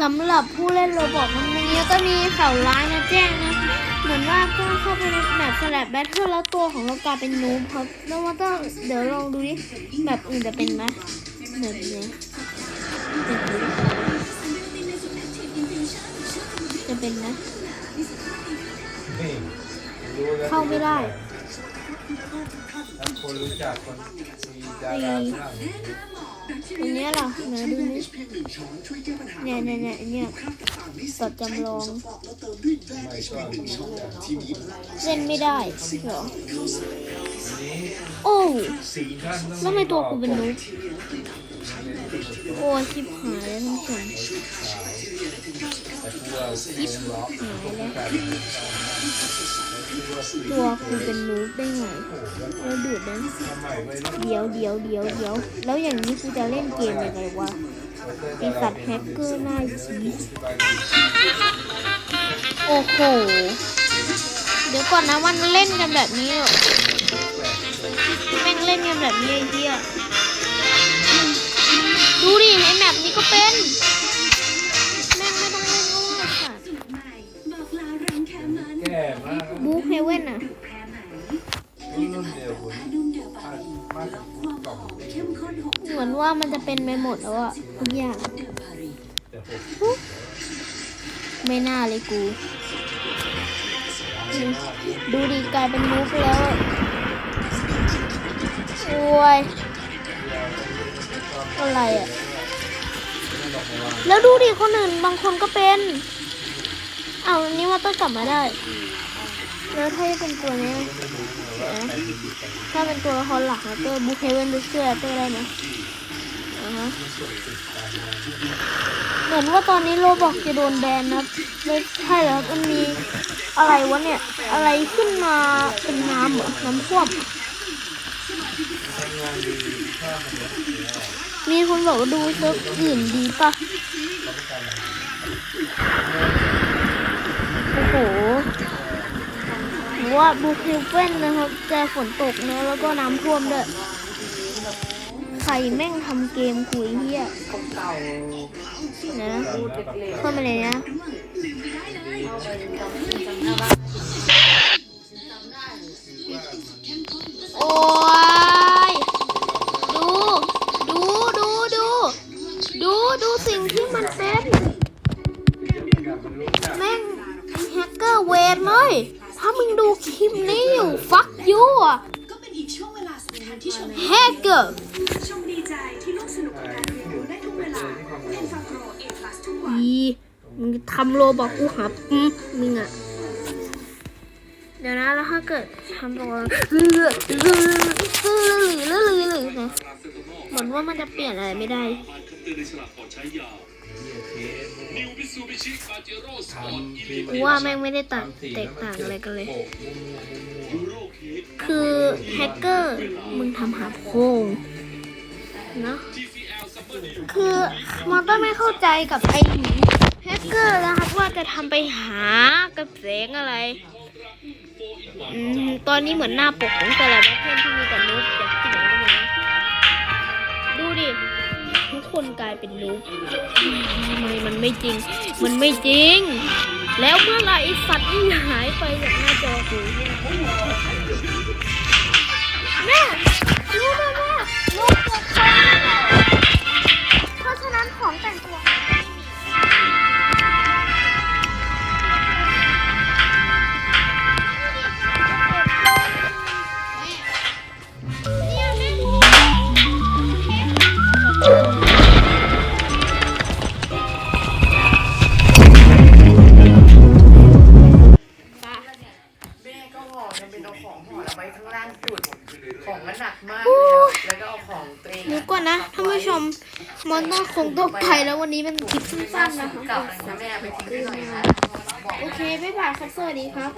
สำหรับผู้เล่นโรบอทมันนี้ก็มีข่าร้ายมาแจ้งนะเหมือนว่าก็เข้าไปในแบบสลับแบทเทิลแล้วตัวของเรากลายเป็นนูบครับแล้วว่าต้องเดี๋ยวลองดูดิแบบอื่นจะเป็นไหมแบบนี้จะเป็นนะ เข้าไม่ได้ ทั้งคนรู้จักคนมีดาราฝรั่งอันเนี้ยเหรอไหนดูนี่เนี่ยเนี่ยเนี่ยเนี่ยตัดจำลองไม่ก็รู้จักเล่นไม่ได้เหรอ อันนี้โอ้สีท่านต้องแล้วทำไมตัวกูเป็นนุ๊ก โอ้ยชิบหายแล้วท่านผู้ชมแต่ตัววงล็อกตัวตัวสีตัวกูเป็นนูบได้ไงแล้วดูดนะเดี๋ยวเดี๋ยวเดี๋ยวเดี๋ยวแล้วอย่างนี้กูจะเล่นเกมยังไงวะไอสัตว์แฮกเกอร์หน้าชีโอ้โห เดี๋ยวก่อนนะมันเล่นกันแบบนี้เหรอแม่งเล่นกันแบบนี้ไอ้เหี้ย ดูดิไอแมปนี้ก็เป็น แม่งไม่ต้องเล่นก็ว่าสัตว์แก่มากบูเฮเว่นอะรุ่นเดียวคนมากกล่องเหมือนว่ามันจะเป็นไปหมดแล้วอะทุกอย่างแต่หกอุ๊ยไม่น่าเลยกู ดูดิกลายเป็นนูบไปแล้วอะโอ้ย อะไรอะแล้วดูดิคนอื่นบางคนก็เป็นเอาอันนี้ว่าต้องกลับมาได้ แล้วถ้าเป็นตัวเนี้ยถ้าเป็นตัวละครหลักนะตอร์บูเคเวนดูเสื้อตอร์ได้ไหมอ่าฮะเหมือนว่าตอนนี้โรบอกจะโดนแบนนะไม่ใช่แล้วมันมีอะไรวะเนี่ย อะไรขึ้นมาเป็นน้ำเหรอน้ำท่วม มีคนบอกว่าดูเซิร์ฟอื่นดีป่ะ โอ้โหว่าบูคิวเว่นนะครับจะฝนตกเนอะแล้วก็น้ำท่วมด้วยใครแม่งทำเกมคุยเฮียนะเข้ามาเลยนะ ดูดูสิ่งที่มันเป็น แม่งแฮกเกอร์เวรเลยถ้ามึงดูคลิปนี้อยู่ ฟักยูอะก็เป็นอีกช่วงเวลาสำคัญที่ชมแฮกเกอร์ชมดีใจที่ลูกสนุกกับการเรียนรู้ได้ทุกเวลาเล่นฟังโปรเอพลัสทุกวันอีมึงทำโลบอกกูหับอืมมึงอะเดี๋ยวนะแล้วถ้าเกิดทำตัวเลือเลือเลือเลือเลือเลือเลือนะเหมือนว่ามันจะเปลี่ยนอะไรไม่ได้คำ เตือนในฉลากก่อนใช้ยา New Mitsubishi Pajero Sport กูว่าแม่งไม่ได้ต่างแตกต่างอะไรกันเลย ยูโรเค้กคือแฮกเกอร์มึงทำหาโพงเนาะ คือมอนก็ไม่เข้าใจกับไอ้แฮกเกอร์นะครับว่าจะทำไปหากระแสงอะไรอมตอนนี้เหมือนหน้าปกของแต่ละประเทศที่มีแต่นุ๊กจากที่ไหนก็ไม่รู้ดูดิ คนกลายเป็นนุ๊กทำไมมันไม่จริง มันไม่จริง แล้วเมื่อไรไอ้สัตว์นี่หายไปจากหน้าจอกูแม่ ผู้ชมมอนต้องคงต้องไปแล้ววันนี้เป็นคลิปสั้นๆนะคะ กลับนะแม่ไปทิ้งหน่อยนะ โอเค บ๊ายบายครับสวัสดีครับ